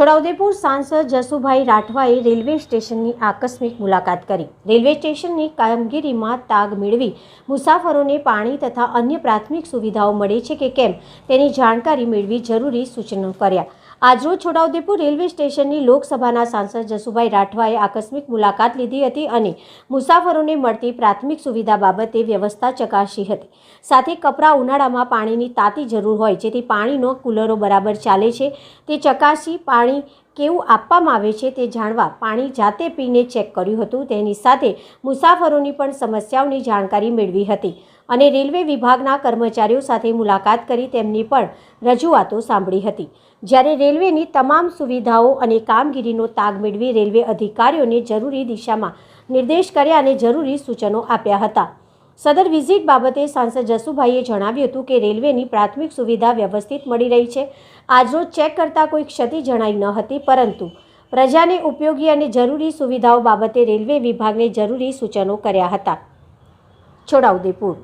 છોટાઉદેપુર સાંસદ જસુભાઈ રાઠવાએ રેલવે સ્ટેશનની આકસ્મિક મુલાકાત કરી. રેલવે સ્ટેશનની કામગીરીમાં તાગ મેળવી મુસાફરોને પાણી તથા અન્ય પ્રાથમિક સુવિધાઓ મળે છે કે કેમ તેની જાણકારી મેળવી જરૂરી સૂચનો કર્યા. આજરોજ છોટાઉદેપુર રેલવે સ્ટેશનની લોકસભાના સાંસદ જસુભાઈ રાઠવાએ આકસ્મિક મુલાકાત લીધી હતી અને મુસાફરોને મળતી પ્રાથમિક સુવિધા બાબતે વ્યવસ્થા ચકાસી હતી. સાથે કપરા ઉનાળામાં પાણીની તાતી જરૂર હોય, જેથી પાણીનો કુલરો બરાબર ચાલે છે. તે ચકાસી પાણી કેવું આપવામાં આવે છે તે જાણવા પાણી જાતે પીને ચેક કર્યું હતું. તેની સાથે મુસાફરોની પણ સમસ્યાઓની જાણકારી મેળવી હતી. અને રેલવે વિભાગના કર્મચારીઓ સાથે મુલાકાત કરી તેમની પણ રજૂઆતો સાંભળી હતી. જ્યારે રેલવેની તમામ સુવિધાઓ અને કામગીરીનો તાગ મેળવી રેલવે અધિકારીઓને જરૂરી દિશામાં નિર્દેશ કર્યા અને જરૂરી સૂચનો આપ્યા હતા. સદર વિઝિટ બાબતે સાંસદ જસુભાઈએ જણાવ્યું હતું કે રેલવેની પ્રાથમિક સુવિધા વ્યવસ્થિત મળી રહી છે. આજરોજ ચેક કરતાં કોઈ ક્ષતિ જણાઈ ન હતી, પરંતુ પ્રજાને ઉપયોગી અને જરૂરી સુવિધાઓ બાબતે રેલવે વિભાગને જરૂરી સૂચનો કર્યા હતા. છોટાઉદેપુર